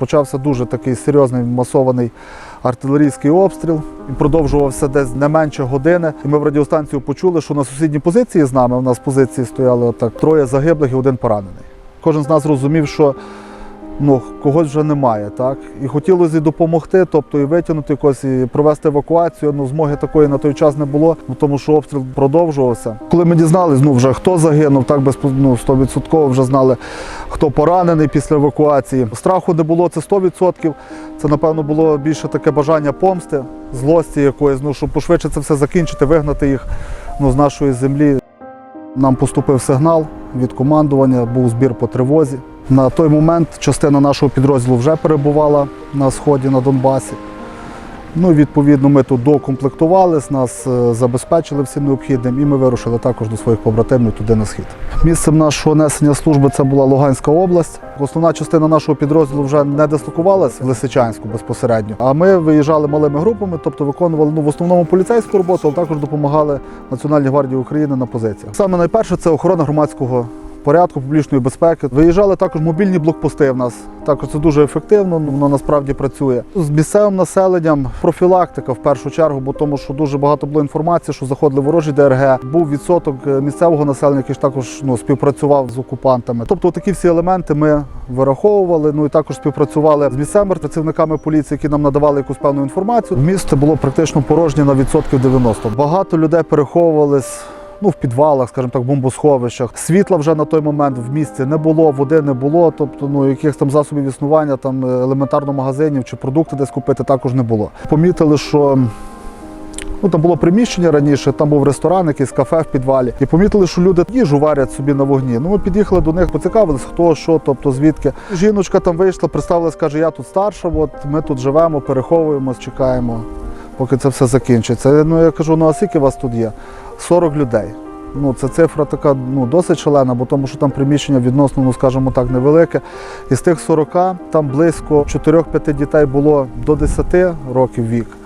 Почався дуже такий серйозний масований артилерійський обстріл. Він продовжувався десь не менше години. І ми в радіостанцію почули, що на сусідній позиції з нами у нас позиції стояли отак троє загиблих і один поранений. Кожен з нас розумів, що ну, когось вже немає. Так? І хотілося і допомогти, тобто і витягнути якось, і провести евакуацію. Ну, змоги такої на той час не було, ну, тому що обстріл продовжувався. Коли ми дізналися, ну, вже хто загинув, так без ну, 100% вже знали, хто поранений після евакуації. Страху не було, це 100%. Це, напевно, було більше таке бажання помсти, злості якоїсь, ну, щоб пошвидше це все закінчити, вигнати їх ну, з нашої землі. Нам поступив сигнал від командування, був збір по тривозі. На той момент частина нашого підрозділу вже перебувала на сході на Донбасі. Ну, відповідно, ми тут докомплектувались, нас е, забезпечили всім необхідним, і ми вирушили також до своїх побратимів туди на схід. Місцем нашого несення служби це була Луганська область. Основна частина нашого підрозділу вже не дислокувалась в Лисичанську безпосередньо. А ми виїжджали малими групами, тобто виконували ну, в основному поліцейську роботу, але також допомагали Національній гвардії України на позиціях. Саме найперше це охорона громадського порядку, публічної безпеки. Виїжджали також мобільні блокпости в нас. Також це дуже ефективно, ну, воно насправді працює. З місцевим населенням профілактика в першу чергу, бо тому що дуже багато було інформації, що заходили ворожі ДРГ. Був відсоток е, місцевого населення, який також ну, співпрацював з окупантами. Тобто такі всі елементи ми вираховували. Ну і також співпрацювали з місцевими працівниками поліції, які нам надавали якусь певну інформацію. Місто було практично порожнє на відсотків 90. Багато людей переховувались ну, в підвалах, скажімо так, бомбосховищах. Світла вже на той момент в місті не було, води не було, тобто ну, якихось там засобів існування, там е, елементарно магазинів чи продукти десь купити також не було. Помітили, що Ну, там було приміщення раніше, там був ресторан, якийсь кафе в підвалі. І помітили, що люди їжу варять собі на вогні. Ну, ми під'їхали до них, поцікавились, хто, що, тобто звідки. Жіночка там вийшла, представилась, каже, я тут старша, от ми тут живемо, переховуємось, чекаємо, поки це все закінчиться. Ну, я кажу, ну а скільки вас тут є? 40 людей. Ну, це цифра така ну, досить шалена, бо тому що там приміщення відносно, ну скажімо так, невелике. Із тих 40 там близько 4-5 дітей було до 10 років вік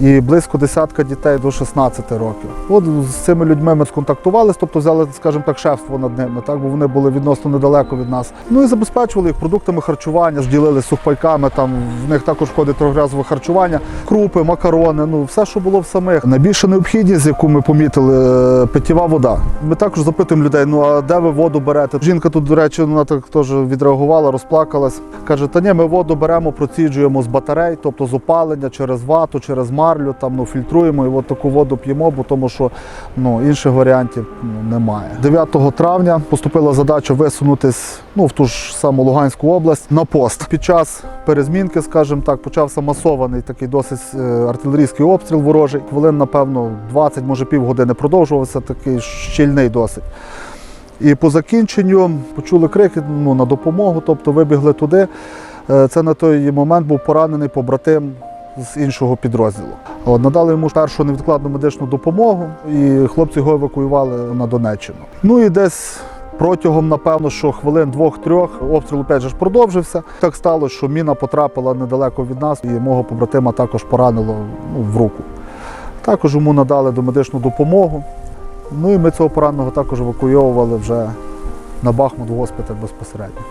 і близько десятка дітей до 16 років. От з цими людьми ми сконтактувалися, тобто взяли, скажімо так, шефство над ними, так, бо вони були відносно недалеко від нас. Ну і забезпечували їх продуктами харчування, ділили сухпайками, там в них також входить трьохразове харчування, крупи, макарони, ну все, що було в самих. Найбільша необхідність, яку ми помітили, е, питєва вода. Ми також запитуємо людей, ну а де ви воду берете? Жінка тут, до речі, вона так теж відреагувала, розплакалась. Каже, та ні, ми воду беремо, проціджуємо з батарей, тобто з опалення через вату, через марлю, там ну фільтруємо і от таку воду п'ємо, бо тому що ну інших варіантів ну, немає. 9 травня поступила задача висунутись ну в ту ж саму Луганську область на пост. Під час перезмінки, скажімо так, почався масований такий досить е, артилерійський обстріл ворожий. Хвилин, напевно, 20, може півгодини продовжувався такий щільний досить. І по закінченню почули крики ну, на допомогу, тобто вибігли туди. Е, Це на той момент був поранений побратим з іншого підрозділу. От, надали йому першу невідкладну медичну допомогу, і хлопці його евакуювали на Донеччину. Ну і десь протягом, напевно, що хвилин двох-трьох обстріл опять же продовжився. Так сталося, що міна потрапила недалеко від нас, і мого побратима також поранило ну, в руку. Також йому надали домедичну допомогу. Ну і ми цього пораненого також евакуйовували вже на Бахмут в госпіталь безпосередньо.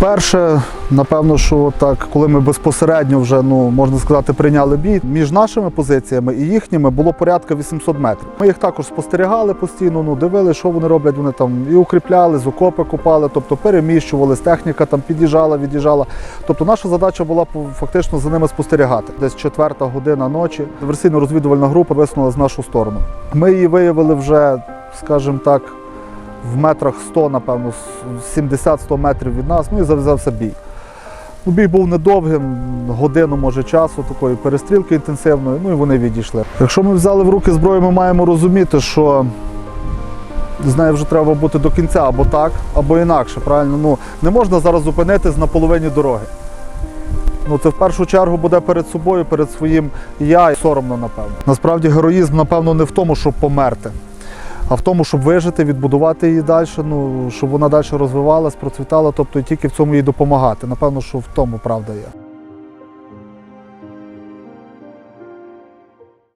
Перше, напевно, що так, коли ми безпосередньо вже, ну можна сказати, прийняли бій, між нашими позиціями і їхніми було порядка 800 метрів. Ми їх також спостерігали постійно, ну дивилися, що вони роблять. Вони там і укріпляли, з окопи копали, тобто переміщувались, техніка там під'їжджала, від'їжджала. Тобто наша задача була фактично за ними спостерігати. Десь четверта година ночі. Диверсійно-розвідувальна група висунулася в нашу сторону. Ми її виявили вже, скажімо так, в метрах 100, напевно, 70-100 метрів від нас, ну і зав'язався бій. Ну, бій був недовгим, годину, може, часу, такої перестрілки інтенсивної, ну і вони відійшли. Якщо ми взяли в руки зброю, ми маємо розуміти, що з нею вже треба бути до кінця або так, або інакше. Правильно? Ну, не можна зараз зупинитись на половині дороги. Ну, це в першу чергу буде перед собою, перед своїм я і соромно, напевно. Насправді героїзм, напевно, не в тому, щоб померти, а в тому, щоб вижити, відбудувати її далі, ну, щоб вона далі розвивалась, процвітала, тобто і тільки в цьому їй допомагати. Напевно, що в тому правда є.